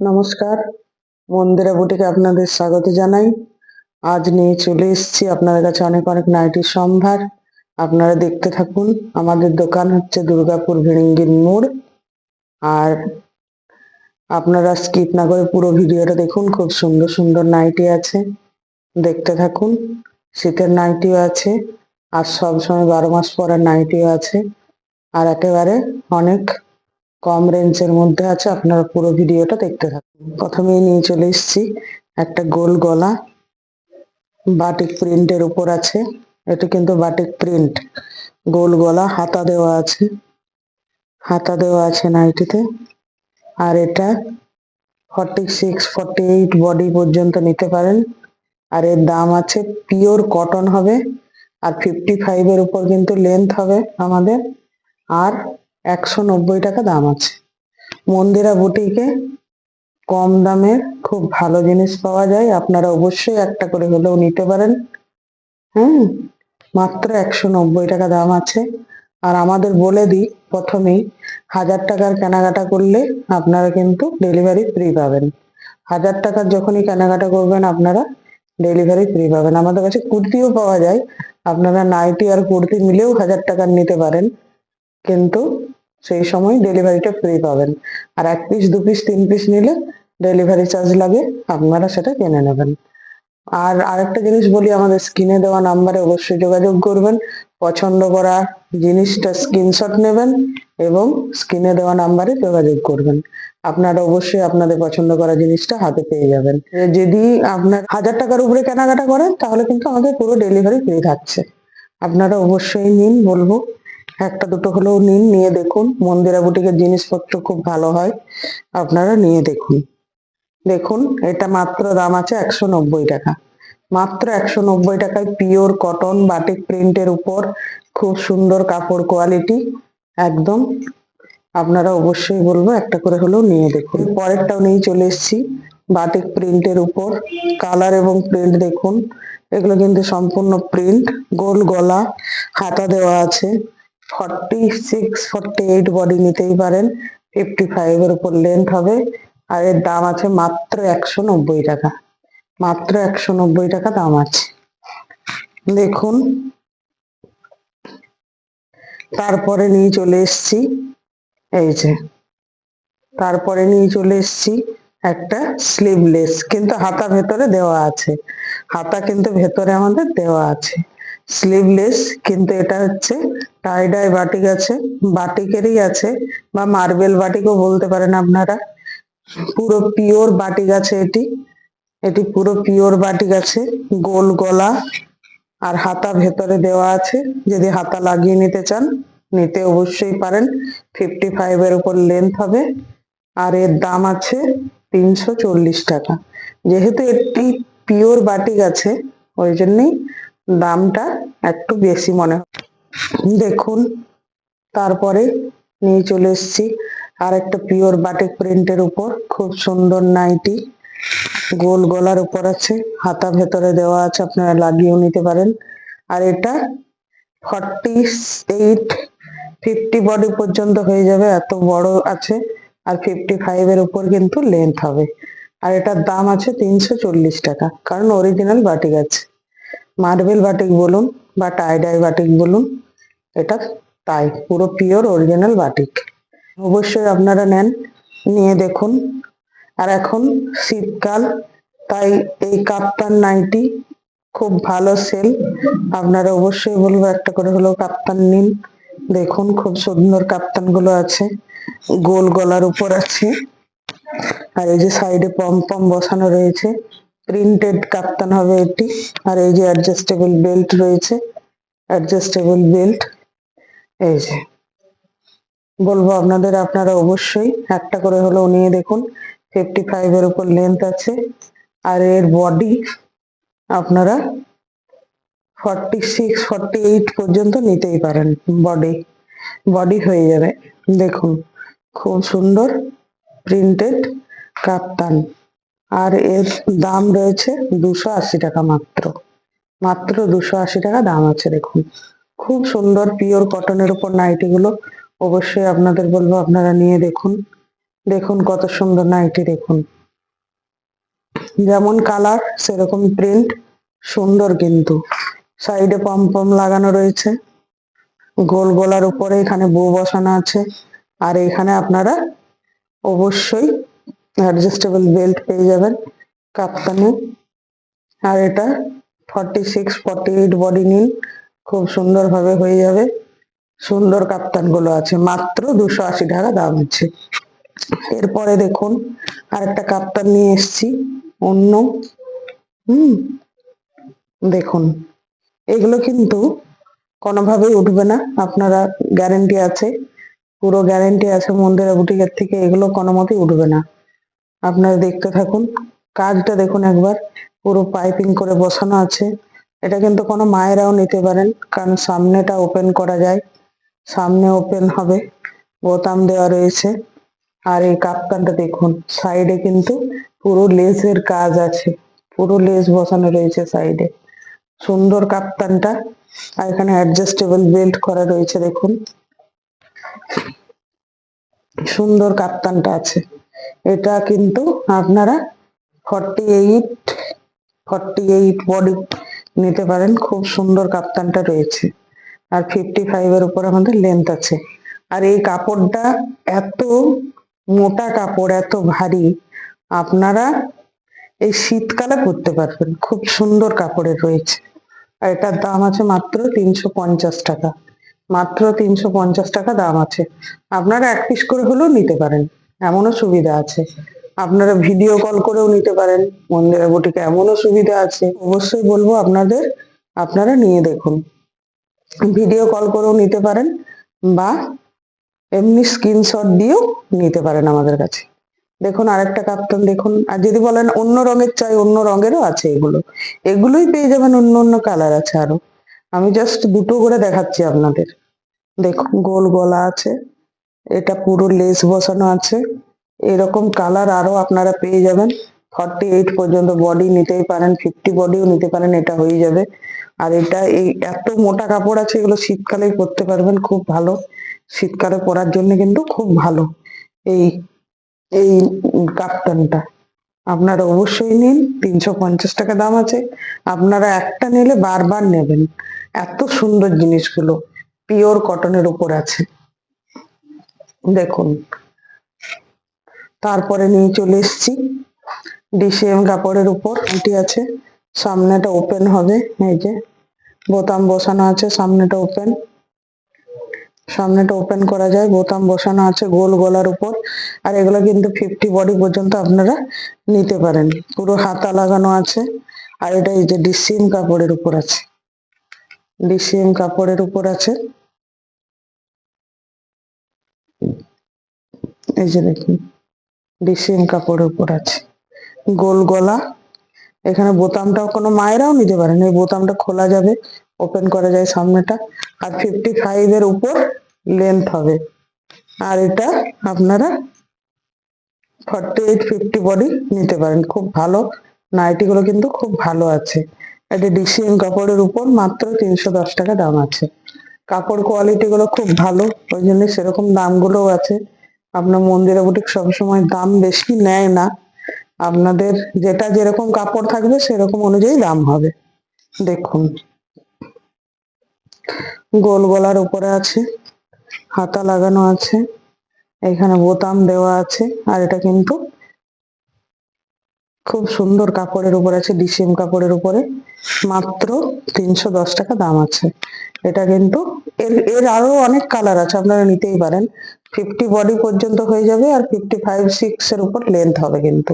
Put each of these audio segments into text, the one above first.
নমস্কার। মন্দিরা বুটিকে আপনাদের স্বাগত জানাই। আজ নিয়ে চলে এসেছি আপনাদের কাছে অনেক অনেক নাইটির সম্ভার। আপনারা দেখতে থাকুন, আমাদের দোকান হচ্ছে দুর্গাপুর ভিড়িঙ্গির মোড়। আর আপনারা স্কিপ না করে পুরো ভিডিওটা দেখুন, খুব সুন্দর সুন্দর নাইটি আছে। দেখতে থাকুন, শীতের নাইটিও আছে, আর সবসময় বারো মাস পরার নাইটিও আছে। আর একেবারে অনেক কম রেঞ্জের মধ্যে আছে, আপনারা পুরো ভিডিওটা দেখতে থাকুন। প্রথমেই নিয়ে চলে এসেছি একটা গোল গলা বাটিক প্রিন্টের উপর আছে। এটা কিন্তু বাটিক প্রিন্ট গোল গলা, হাতা দেওয়া আছে। হাতা দেওয়া আছে নাইটিতে। আর এটা forty six forty eight body পর্যন্ত নিতে পারেন। আর এর দাম আছে পিওর কটন হবে। আর ফিফটি ফাইভের উপর কিন্তু লেন্থ হবে আমাদের। আর একশো নব্বই টাকা দাম আছে। মন্দিরা বুটিকে কম দামে খুব ভালো জিনিস পাওয়া যায়। আপনারা অবশ্যই একটা করে হলেও নিতে পারেন। হ্যাঁ মাত্র একশো নব্বই টাকা দাম আছে। আর আমাদের বলে দিই, প্রথমেই হাজার টাকার কেনাকাটা করলে আপনারা কিন্তু ডেলিভারি ফ্রি পাবেন। হাজার টাকার যখনই কেনাকাটা করবেন, আপনারা ডেলিভারি ফ্রি পাবেন। আমাদের কাছে কুর্তিও পাওয়া যায়। আপনারা নাইটি আর কুর্তি মিলেও হাজার টাকার নিতে পারেন। কিন্তু সেই সময় ডেলিভারিটা ফ্রি পাবেন। আর এক পিস দু পিস তিন পিস নিলে ডেলিভারি চার্জ লাগে, আপনারা সেটা কিনে নেবেন। আর আরেকটা জিনিস বলি, আমাদের স্ক্রিনে দেওয়া নাম্বারে অবশ্যই যোগাযোগ করবেন। পছন্দ করা জিনিসটা স্ক্রিনশট নেবেন এবং স্ক্রিনে দেওয়া নাম্বারে যোগাযোগ করবেন। আপনারা অবশ্যই আপনাদের পছন্দ করা জিনিসটা হাতে পেয়ে যাবেন। যদি আপনার হাজার টাকার উপরে কেনাকাটা করেন, তাহলে কিন্তু আমাদের পুরো ডেলিভারি ফ্রি থাকছে। আপনারা অবশ্যই নিন, বলব। একটা দুটো হলেও নিন, নিয়ে দেখুন। মন্দিরা বুটিকের জিনিসপত্র খুব ভালো হয়, আপনারা নিয়ে দেখুন। দেখুন, এটা মাত্র দাম আছে একশো নব্বই টাকা। মাত্র একশো নব্বই টাকায় পিওর কটন বাটিক প্রিন্টের উপর খুব সুন্দর কাপড় কোয়ালিটি, একদম। আপনারা অবশ্যই বলব একটা করে হলেও নিয়ে দেখুন। পরেরটাও নিয়ে চলে এসেছি, বাটিক প্রিন্টের উপর। কালার এবং প্রিন্ট দেখুন। এগুলো কিন্তু সম্পূর্ণ প্রিন্ট, গোল গলা, হাতা দেওয়া আছে। Forty six forty eight body নিতেই পারেন। ফিফটি ফাইভ এর উপর লেন্থ হবে। আর এর দাম আছে মাত্র একশো নব্বই টাকা। মাত্র একশো নব্বই টাকা দাম আছে। দেখুন। তারপরে নিয়ে চলে এসেছি। এই যে। তারপরে নিয়ে চলে এসেছি একটা স্লিভলেস কিন্তু হাতা ভেতরে দেওয়া আছে। হাতা কিন্তু ভেতরে আমাদের দেওয়া আছে। স্লিভলেস কিন্তু এটা হচ্ছে টাইডাই বাটিক আছে। বাটিকেরই আছে, বা মার্বেল বাটিকও বলতে পারেন আপনারা। পুরো পিওর বাটিক আছে এটি। এটি পুরো পিওর বাটিক আছে, গোল গলা, আর হাতা ভেতরে দেওয়া আছে। যদি হাতা লাগিয়ে নিতে চান, নিতে অবশ্যই পারেন। ফিফটি ফাইভ এর উপর লেন্থ হবে, আর এর দাম আছে তিনশো চল্লিশ টাকা। যেহেতু এটি পিওর বাটিক আছে, ওই জন্যই দামটা একটু বেশি মনে দেখুন, তারপরে নিয়ে চলে এসেছি আর একটা পিওর বাটিক প্রিন্টের উপর। খুব সুন্দর নাইটি, গোল গলার উপর আছে, হাতা ভেতরে দেওয়া আছে, আপনারা লাগিয়েও নিতে পারেন। আর এটা ফর্টি এইট ফিফটি বডি পর্যন্ত হয়ে যাবে, এত বড় আছে। আর ফিফটি ফাইভ এর উপর কিন্তু লেন্থ হবে। আর এটার দাম আছে তিনশো চল্লিশ টাকা, কারণ অরিজিনাল বাটিক আছে। মার্বেল বাটিক বলুন বা টাইডাই বাটিক বলুন, এটা তাই পুরো পিওর অরিজিনাল বাটিক অবশ্যই আপনারা নেন, নিয়ে দেখুন। আর এখন শীতকাল, তাই এই কাপ্তান নাইটি খুব ভালো সেল আপনারা অবশ্যই বলব একটা করে হলেও কাপ্তান নিন। দেখুন খুব সুন্দর কাপ্তানগুলো আছে, গোল গলার উপর আছে। আর এই যে সাইডে পম পম বসানো রয়েছে প্রিন্টেড কাপ্তান হবে এটি। আর এই যে অ্যাডজাস্টেবল বেল্ট রয়েছে অ্যাডজাস্টেবল বেল্ট এই যে। বলব আপনাদের, আপনারা অবশ্যই একটা করে হলেও নিয়ে দেখুন। ফিফটি ফাইভ এর উপর লেন্থ আছে। আর এর বডি আপনারা ফর্টি সিক্স ফর্টি এইট পর্যন্ত নিতেই পারেন বডি বডি হয়ে যাবে। দেখুন, খুব সুন্দর প্রিন্টেড কাপ্তান আর এর দাম রয়েছে দুশো আশি টাকা মাত্র। মাত্র দুশো আশি টাকা দাম আছে, দেখুন। খুব সুন্দর পিওর কটনের উপর নাইটি গুলো অবশ্যই আপনাদের বলব, আপনারা নিয়ে দেখুন। দেখুন কত সুন্দর নাইটি, দেখুন। যেমন কালার, সেরকম প্রিন্ট সুন্দর কিন্তু। সাইডে পম লাগানো রয়েছে। গোল গোলার উপরে এখানে বউ বসানো আছে। আর এখানে আপনারা অবশ্যই অ্যাডজাস্টেবল বেল্ট পেয়ে যাবেন কাপ্তানে। আর এটা forty six forty eight body নিন, খুব সুন্দরভাবে হয়ে যাবে। সুন্দর কাপ্তানগুলো আছে, মাত্র দুশো আশি টাকা দাম আছে এরপরে দেখুন, আরেকটা কাপ্তান নিয়ে এসেছি, অন্য। হুম, দেখুন, এগুলো কিন্তু কোনোভাবেই উঠবে না, আপনারা গ্যারেন্টি আছে, পুরো গ্যারেন্টি আছে মন্দিরা বুটিকের থেকে, এগুলো কোনো মতেই উঠবে না। আপনারা দেখতে থাকুন। কাজটা দেখুন একবার। পুরো পাইপিং করে বসানো আছে। এটা কিন্তু কোনো মায়েরাও নিতে পারেন, কারণ সামনেটা ওপেন করা যায়। সামনে ওপেন হবে, বোতাম দেওয়া রয়েছে। আর এই কাপ্তানটা দেখুন, সাইডে কিন্তু পুরো লেসের কাজ আছে। পুরো লেস বসানো রয়েছে সাইডে। সুন্দর কাপ্তানটা আর এখানে অ্যাডজাস্টেবল বেল্ট করা রয়েছে দেখুন। সুন্দর কাপ্তানটা আছে। এটা কিন্তু আপনারা forty eight forty eight body নিতে পারেন। খুব সুন্দর কাপ্তানটা রয়েছে। আর ফিফটি ফাইভ এর উপর আমাদের লেন্থ আছে। আর এই কাপড়টা এত মোটা কাপড়, এত ভারী, আপনারা এই শীতকালে পরতে পারবেন। খুব সুন্দর কাপড়ের রয়েছে। আর এটার দাম আছে মাত্র তিনশো পঞ্চাশ টাকা। মাত্র তিনশো পঞ্চাশ টাকা দাম আছে। আপনারা এক পিস করে হলেও নিতে পারেন। এমনও সুবিধা আছে। আপনারা ভিডিও কল করেও নিতে পারেন। মন্দিরা বুটিকে এমনও সুবিধা আছে। অবশ্যই বলব আপনাদের, আপনারা নিয়ে দেখুন। ভিডিও কল করেও নিতে পারেন বা এমনি স্ক্রিনশট দিয়েও নিতে পারেন আমাদের কাছে। দেখুন, আরেকটা কাপ্তান দেখুন। আর যদি বলেন অন্য রঙের চাই, অন্য রঙেরও আছে এগুলো। এগুলোই পেয়ে যাবেন অন্য অন্য কালার আছে আরও। আমি জাস্ট দুটো করে দেখাচ্ছি আপনাদের। দেখুন, গোল গলা আছে। এটা পুরো লেস বসানো আছে। এরকম কালার আরও আপনারা পেয়ে যাবেন। ফর্টি এইট পর্যন্ত বডি নিতেই পারেন ফিফটি বডিও নিতে পারেন, এটা হয়ে যাবে। আর এটা এই এত মোটা কাপড় আছে, এগুলো শীতকালেই পরতে পারবেন, খুব ভালো। শীতকালে পরার জন্য কিন্তু খুব ভালো এই এই কাপ্তানটা আপনারা অবশ্যই নিন, তিনশো পঞ্চাশ টাকা দাম আছে। আপনারা একটা নিলে বারবার নেবেন। এত সুন্দর জিনিসগুলো পিওর কটনের উপর আছে। দেখুন। তারপরে নিয়ে চলে এসেছি। ডিসিএম কাপড়ের উপর এটি আছে। সামনেটা ওপেন হবে। এই যে বোতাম বসানো আছে, সামনেটা ওপেন সামনেটা ওপেন করা যায়। বোতাম বসানো আছে গোল গলার উপর। আর এগুলো কিন্তু ফিফটি বডি পর্যন্ত আপনারা নিতে পারেন। পুরো হাতা লাগানো আছে। আর এটা এই যে ডিসিএম কাপড়ের উপর আছে। ডিসিএম কাপড়ের উপর আছে। এই যে দেখুন ডিসিএম কাপড়ের উপর আছে। গোল গলা, এখানে বোতামটাও কোনো মায়েরাও নিতে পারেন এই বোতামটা খোলা যাবে, ওপেন করা যায় সামনেটা। আর ফিফটি ফাইভ এর উপর লেন্থ হবে। আর এটা আপনারা ফর্টি এইট ফিফটি বডি নিতে পারেন। খুব ভালো নাইটি গুলো কিন্তু খুব ভালো আছে। এটা ডিসিএম কাপড়ের উপর মাত্র তিনশো দশ টাকা দাম আছে। কাপড় কোয়ালিটি গুলো খুব ভালো, ওই জন্য সেরকম দামগুলোও আছে। আপনার মন্দিরে বুটিক সবসময় দাম বেশি নেয় না। আপনাদের যেটা যেরকম কাপড় থাকবে সেরকম অনুযায়ী দাম হবে। দেখুন। গোল গলার উপরে আছে, হাতা লাগানো আছে, এখানে বোতাম দেওয়া আছে, আর এটা কিন্তু খুব সুন্দর কাপড়ের উপর আছে, ডিসিম কাপড়ের উপরে। মাত্র তিনশো দশ টাকা দাম আছে। এটা কিন্তু এর এর আরও অনেক কালার আছে, আপনারা নিতেই পারেন। ফিফটি বডি পর্যন্ত হয়ে যাবে আর ফিফটি ফাইভ সিক্স এর উপর লেন্থ হবে কিন্তু।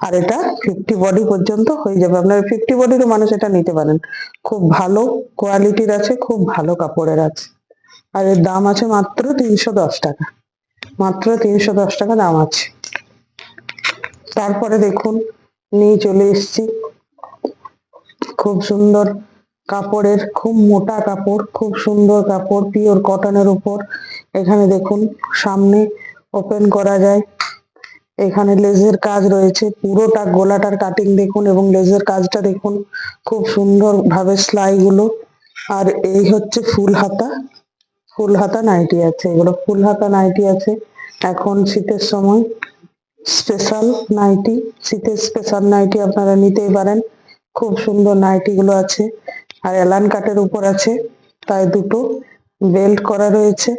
আর এটা ফিফটি বডি পর্যন্ত হয়ে যাবে। আপনারা ফিফটি বডিরও মানুষ এটা নিতে পারেন। খুব ভালো কোয়ালিটির আছে, খুব ভালো কাপড়ের আছে। আর এর দাম আছে মাত্র তিনশো দশ টাকা। মাত্র তিনশো দশ টাকা দাম আছে। তারপরে দেখুন নিয়ে চলে এসছি। খুব সুন্দর কাপড়ের, খুব মোটা কাপড়, খুব সুন্দর কাপড় পিওর কটনের উপর। এখানে দেখুন, সামনে ওপেন করা যায়। এখানে লেজের কাজ রয়েছে, পুরোটা গোলাটার কাটিং দেখুন এবং লেজের কাজটা দেখুন, খুব সুন্দর ভাবে সেলাই গুলো আর এই হচ্ছে ফুল হাতা ফুল হাতা নাইটি আছে, এগুলো ফুল হাতা নাইটি আছে। এখন শীতের সময় স্পেশাল নাইটি, শীতের স্পেশাল নাইটি আপনারা নিতেই পারেন। খুব সুন্দর নাইটি গুলো আছে, আর এলান কাটের উপর আছে, তাই দুটো বেল্ট করা রয়েছে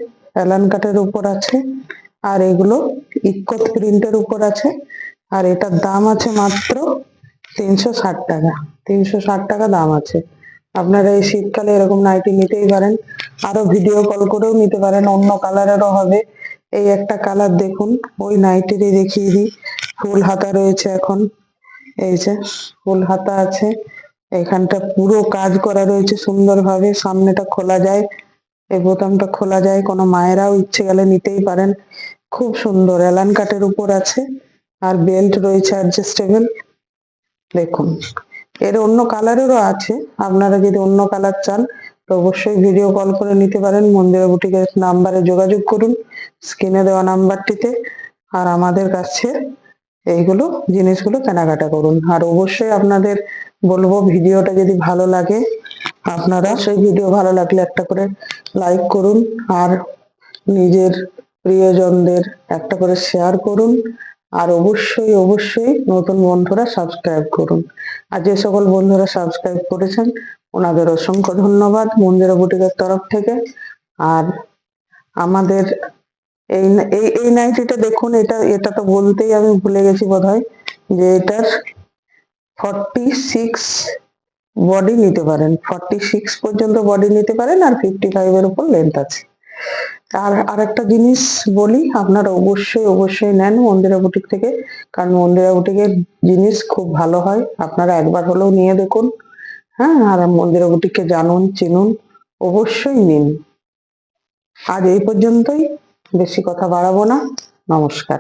এলান কাটের উপর আছে, আর এগুলো ইকত প্রিন্টের উপর আছে, আর এটার দাম আছে মাত্র তিনশো ষাট টাকা, তিনশো ষাট টাকা দাম আছে। আপনারা এই শীতকালে এরকম নাইটি নিতেই পারেন, আরও ভিডিও কল করেও নিতে পারেন, অন্য কালারেরও হবে। এই একটা কালার দেখুন, ওই নাইটিরই দেখিয়ে দিই। ফুল হাতা রয়েছে এখন, এই যে ফুল হাতা আছে। এখানটা পুরো কাজ করা রয়েছে সুন্দরভাবে, সামনেটা খোলা যায়, এই বোতামটা খোলা যায়, কোনো মায়েরাও ইচ্ছে গেলে নিতেই পারেন। খুব সুন্দর এলান কাটের উপর আছে, আর বেল্ট রয়েছে অ্যাডজাস্টেবল দেখুন, এর অন্য কালারেরও আছে, আপনারা যদি অন্য কালার চান তো অবশ্যই ভিডিও কল করে নিতে পারেন। মন্দিরা বুটিকের নাম্বারে যোগাযোগ করুন স্ক্রিনে দেওয়া নাম্বারটিতে আর আমাদের কাছে এইগুলো জিনিসগুলো কেনাকাটা করুন। আর অবশ্যই আপনাদের বলব ভিডিওটা যদি ভালো লাগে, আপনারা সেই ভিডিও ভালো লাগলে একটা করে লাইক করুন। আর নিজের প্রিয়জনদের একটা করে শেয়ার করুন। আর অবশ্যই অবশ্যই নতুন বন্ধুরা সাবস্ক্রাইব করুন। আর যে সকল বন্ধুরা সাবস্ক্রাইব করেছেন ওনাদের অসংখ্য ধন্যবাদ মন্দিরা বুটিকের তরফ থেকে। আর আমাদের এই এই এই নাইটিটা দেখুন, এটা এটা তো বলতেই আমি ভুলে গেছি বোধহয় যে এটার ফর্টি সিক্স বডি নিতে পারেন। ফর্টি সিক্স পর্যন্ত বডি নিতে পারেন আর ফিফটি ফাইভের উপর লেন্থ আছে। আর আরেকটা জিনিস বলি, আপনারা অবশ্যই অবশ্যই নেন মন্দিরা বুটিক থেকে, কারণ মন্দিরা বুটিকের জিনিস খুব ভালো হয়। আপনারা একবার হলেও নিয়ে দেখুন। হ্যাঁ আর মন্দির গুটিকে জানুন, চিনুন, অবশ্যই নিন। আজ এই পর্যন্তই, বেশি কথা বাড়াবো না। নমস্কার।